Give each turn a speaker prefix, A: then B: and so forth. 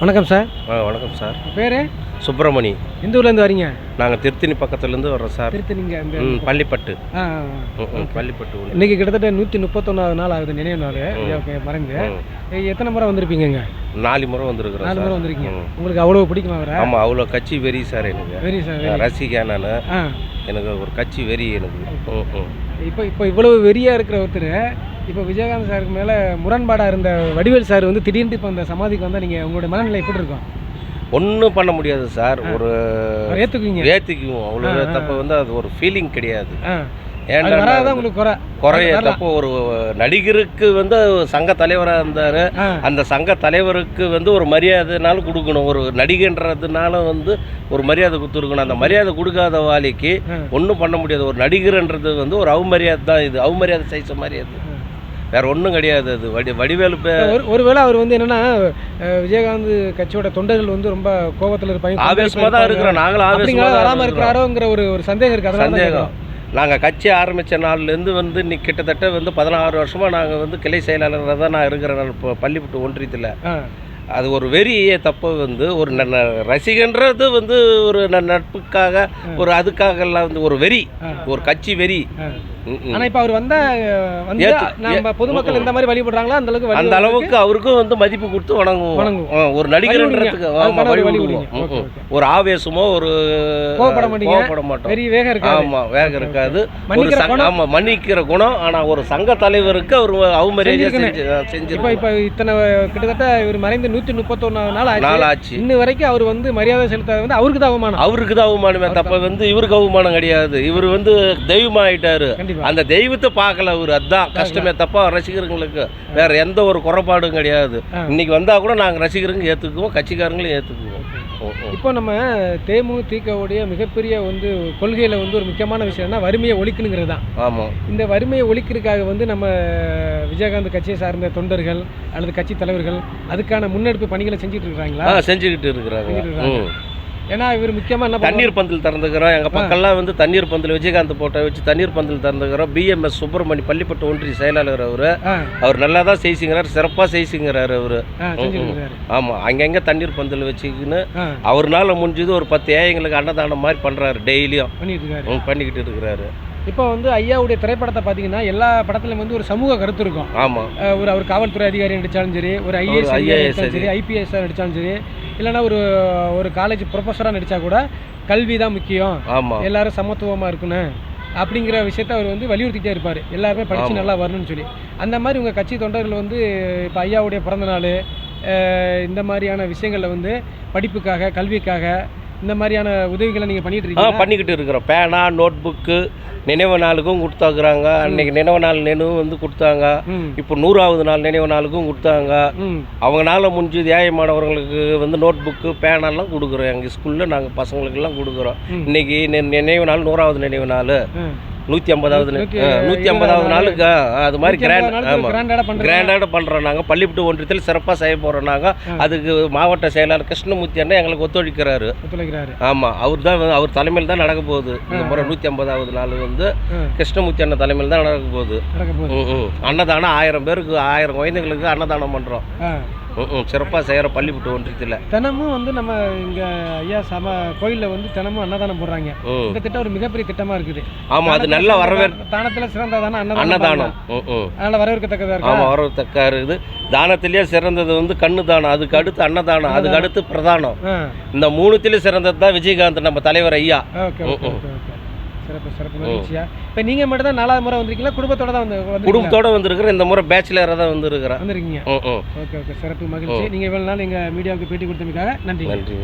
A: வணக்கம் சார்.
B: ஆ வணக்கம் சார்.
A: பேர்?
B: சுப்பிரமணி.
A: எந்த ஊர்லேருந்து வரீங்க?
B: நாங்கள் திருத்தணி பக்கத்துலேருந்து வர்றோம் சார்.
A: திருத்தி நீங்கள் இந்த
B: ம் பள்ளிப்பட்டு.
A: ஆ
B: பள்ளிப்பட்டு ஊர்.
A: இன்னைக்கு கிட்டத்தட்ட நூற்றி முப்பத்தொன்னாவது நாள் ஆகுது நினைவு நாள் ஓகே மறைந்து. எத்தனை முறை வந்திருப்பீங்கங்க?
B: நாலு முறை வந்திருக்கிறோம்
A: நாலு முறை வந்திருக்கீங்க. உங்களுக்கு அவ்வளோ பிடிக்குமா அவரை
B: ஆமாம் அவ்வளோ கட்சி வெறி சார் எனக்கு.
A: வெரி சார்
B: ரசிகா நான். எனக்கு ஒரு கட்சி வெறி எனக்கு.
A: இப்போ இப்போ இவ்வளவு வெறியாக இருக்கிற ஒருத்தர் இப்போ விஜயகாந்த் சாருக்கு மேலே முரண்பாடாக இருந்த வடிவேல் சார் வந்து திடீர்னு இப்போ அந்த சமாதிக்கு வந்தால் நீங்கள் உங்களுடைய மனநிலை எப்படி இருக்கும்?
B: ஒன்றும் பண்ண முடியாது சார். ஒரு
A: ஏற்றுக்குவீங்க
B: ஏற்றிக்குவோம் அவ்வளோ. தப்பு வந்து அது ஒரு ஃபீலிங் கிடையாது. குறைய. தப்பு. ஒரு நடிகருக்கு வந்து சங்க தலைவராக இருந்தார். அந்த சங்க தலைவருக்கு வந்து ஒரு மரியாதைனாலும் கொடுக்கணும். ஒரு நடிகன்றதுனால வந்து ஒரு மரியாதை கொடுத்துருக்கணும். அந்த மரியாதை கொடுக்காத வாலிக்கு. ஒன்றும் பண்ண முடியாது. ஒரு நடிகர்ன்றது வந்து ஒரு அவமரியாதை தான் இது. அவமரியாதை செய்த மாதிரி அது. வேற ஒன்றும் கிடையாது அது. வடி வடிவேலு
A: ஒரு ஒருவேளை அவர் வந்து என்னன்னா விஜயகாந்த் கட்சியோட தொண்டர்கள் வந்து ரொம்ப கோபத்தில் இருப்பாங்க
B: ஆவேசமாக தான் இருக்கிறோம். நாங்களும் ஆவேசமாக
A: வராம
B: தான் இருக்கிறோம்.
A: இருக்கிறாரோங்கிற ஒரு ஒரு சந்தேகம் இருக்கு. அதனால தான்
B: சந்தேகம். நாங்கள் கட்சி ஆரம்பித்த நாள்லேருந்து வந்து இன்னைக்கு கிட்டத்தட்ட வந்து பதினாறு வருஷமாக நாங்கள் வந்து கிளை செயலாளராக தான் நான் இருக்கிறேன். இப்போ பள்ளிப்பட்டு ஒன்றியத்தில். அது ஒரு வெறிய தப்பு வந்து ஒரு ந- ரசிகன்றது வந்து ஒரு நட்புக்காக ஒரு அதுக்காக எல்லாம் வந்து ஒரு வெறி. ஒரு கட்சி வெறி.
A: ஆனா இப்ப அவர் வந்தா வந்து நம்ம பொதுமக்கள் எந்த மாதிரி வழிபடுறாங்களோ அந்த அளவுக்கு
B: அந்த அளவுக்கு அவருக்கும் வந்து மதிப்பு கொடுத்து வணங்குவோம். ஒரு நடிகர்ன்றதுக்கு. ஒரு ஆவேசமோ ஒரு
A: கோவப்பட
B: மாட்டோம்.
A: பெரிய வேகம் இருக்கு
B: ஆமா வேகம் இருக்காது. ஆமா மன்னிக்கிற குணம். ஆனா ஒரு சங்க தலைவருக்கு அவர் அவமரியாதை. செஞ்சு
A: இப்ப இப்ப இத்தனை கிட்டத்தட்ட இவர் மறைந்து நூத்தி முப்பத்தொன்னாவது நாள் ஆச்சு.
B: நாள் ஆச்சு.
A: இன்ன வரைக்கும் அவர் வந்து மரியாதை செலுத்தாத வந்து அவருக்கு தான் அவமானம்.
B: அவருக்கு தான் அவமானமே. தப்ப வந்து இவருக்கு அவமானம் கிடையாது. இவர் வந்து தெய்வமா ஆயிட்டாரு.
A: கண்டிப்பா.
B: அந்த தெய்வத்தை பார்க்கல அவர் அதான் கஷ்டமே தப்பா ரசிகர்களுக்கு. வேற எந்த ஒரு குறைபாடும் கிடையாது. இன்னைக்கு வந்தா கூட நாங்க ரசிகருங்க ஏத்துக்குவோம் கட்சிக்காரங்களும் ஓ.
A: இப்போ நம்ம தேமுதிகவுடைய மிகப்பெரிய வந்து கொள்கையில வந்து ஒரு முக்கியமான விஷயம்னா வறுமையை ஒழிக்கணுங்கிறது தான்.
B: ஆமா.
A: இந்த வறுமையை ஒழிக்கிறதுக்காக வந்து நம்ம விஜயகாந்த் கட்சியை சார்ந்த தொண்டர்கள் அல்லது கட்சி தலைவர்கள் அதுக்கான முன்னெடுப்பு பணிகளை செஞ்சுட்டு இருக்காங்களா
B: ஆ செஞ்சுக்கிட்டு இருக்கிறாங்க.
A: ஏன்னா இவர் முக்கியமா என்ன?
B: தண்ணீர் பந்தல் திறந்துக்கிறோம். எங்க பக்கம்லாம் வந்து தண்ணீர் பந்தல் விஜயகாந்த் போட்டோ வச்சு தண்ணீர் பந்தல் திறந்துக்கிறோம். பிஎம்எஸ் சுப்பிரமணி பள்ளிப்பட்டு ஒன்றிய செயலாளர் அவரு. அவர் நல்லா தான் செய்சிங்கிறார் சிறப்பாக செய்சிங்கிறாரு அவரு. ஆமாம் அங்கங்கே தண்ணீர் பந்தல் வச்சுக்கின்னு அவர்னால முடிஞ்சது ஒரு பத்து ஏழைங்களுக்கு அன்னதானம் மாதிரி பண்ணுறாரு டெய்லியும். பண்ணிக்கிட்டு இருக்கிறாரு.
A: இப்போ வந்து ஐயாவுடைய திரைப்படத்தை பார்த்தீங்கன்னா எல்லா படத்துலையும் வந்து ஒரு சமூக கருத்து இருக்கும்.
B: ஆமாம்
A: ஒரு அவர் காவல்துறை அதிகாரி நடித்தாலும் சரி ஒரு ஐஏஎஸ் நடித்தாலும் சரி ஐபிஎஸ் நடித்தாலும் சரி இல்லைன்னா ஒரு ஒரு காலேஜ் ப்ரொஃபஸராக நடித்தா கூட கல்வி தான் முக்கியம்.
B: ஆமாம்
A: எல்லாரும் சமத்துவமாக இருக்கணும். அப்படிங்கிற விஷயத்த அவர் வந்து வலியுறுத்திட்டே இருப்பார். எல்லாருமே படித்து. நல்லா வரணும்னு சொல்லி. அந்த மாதிரி உங்கள் கட்சி தொண்டர்கள் வந்து இப்போ ஐயாவுடைய பிறந்த நாள் இந்த மாதிரியான விஷயங்களில் வந்து படிப்புக்காக கல்விக்காக இந்த மாதிரியான உதவிகளை நீங்கள் பண்ணிட்டு
B: ஆ
A: இருக்கீங்க?
B: பண்ணிக்கிட்டு இருக்கிறோம். பேனா நோட் புக்கு நினைவு நாளுக்கும் கொடுத்தாக்குறாங்க. அன்னைக்கு நினைவு நாள் நினைவு வந்து கொடுத்தாங்க.
A: ம்.
B: இப்போ நூறாவது நாள் நினைவு நாளுக்கும் கொடுத்தாங்க.
A: ம்.
B: அவங்களால முடிஞ்சது ஏழை மாணவர்களுக்கு வந்து நோட் புக்கு பேனாலாம் கொடுக்குறோம். எங்கள் ஸ்கூலில் நாங்கள் பசங்களுக்கெல்லாம் கொடுக்குறோம்.
A: ம்.
B: இன்னைக்கு நி- நினைவு நாள் நூறாவது நினைவு நாள்.
A: ம்.
B: நூற்றி ஐம்பதாவது நூற்றி ஐம்பதாவது நாளுக்கு அது மாதிரி கிராண்ட் ஆமாம்
A: கிராண்டாக
B: பண்ணுறோம் நாங்கள் பள்ளிப்பட்டு ஒன்றியத்தில் சிறப்பாக செய்ய போகிறோம் நாங்கள். அதுக்கு மாவட்ட செயலாளர் கிருஷ்ணமூர்த்தி அண்ணன் எங்களுக்கு ஒத்துழைக்கிறாரு. ஆமாம் அவர் தான் அவர் தலைமையில் தான் நடக்க போகுது. இந்த முறை நூற்றி ஐம்பதாவது நாள் வந்து கிருஷ்ணமூர்த்தி அண்ணன் தலைமையில் தான் நடக்க போகுது. அன்னதானம் ஆயிரம் பேருக்கு ஆயிரம் குழந்தைங்களுக்கு அன்னதானம் பண்ணுறோம் சிறப்பாக செய்கிற பள்ளிப்பட்டு ஒன்றியத்தில்
A: தினமும் வந்து நம்ம இங்க ஐயா சம கோயில்ல வந்து தினமும் அன்னதானம் போடுறாங்க. இந்த திட்டம் ஒரு மிகப்பெரிய திட்டமா இருக்குது.
B: ஆமாம் அது நல்ல வரவேற்
A: தானத்துல சிறந்ததான அன்னதானம் அதனால வரவேற்கத்தக்கதா இருக்கா?
B: ஆமாம் வரத்தக்கா இருக்குது. தானத்திலேயே சிறந்தது வந்து கண்ணு தானம். அதுக்கு அடுத்து அன்னதானம். அதுக்கு அடுத்து பிரதானம். இந்த மூணுத்திலும் சிறந்தது தான் விஜயகாந்த் நம்ம தலைவர் ஐயா.
A: ஓகே. சிறப்பு சிறப்பு மகிழ்ச்சியா? இப்போ நீங்க மட்டும் தான் நாலாவது முறை வந்திருக்கீங்களா? குடும்பத்தோட தான் வந்து?
B: குடும்பத்தோட வந்திருக்கிற இந்த முறை பேச்சுலராக தான் வந்திருக்கிறேன்.
A: வந்திருக்கீங்க. Okay okay. சிறப்பு மகிழ்ச்சி. நீங்க இவ்வளவு நாள் எங்க மீடியாவுக்கு பேட்டி கொடுத்தமைக்காக நன்றி
B: நன்றி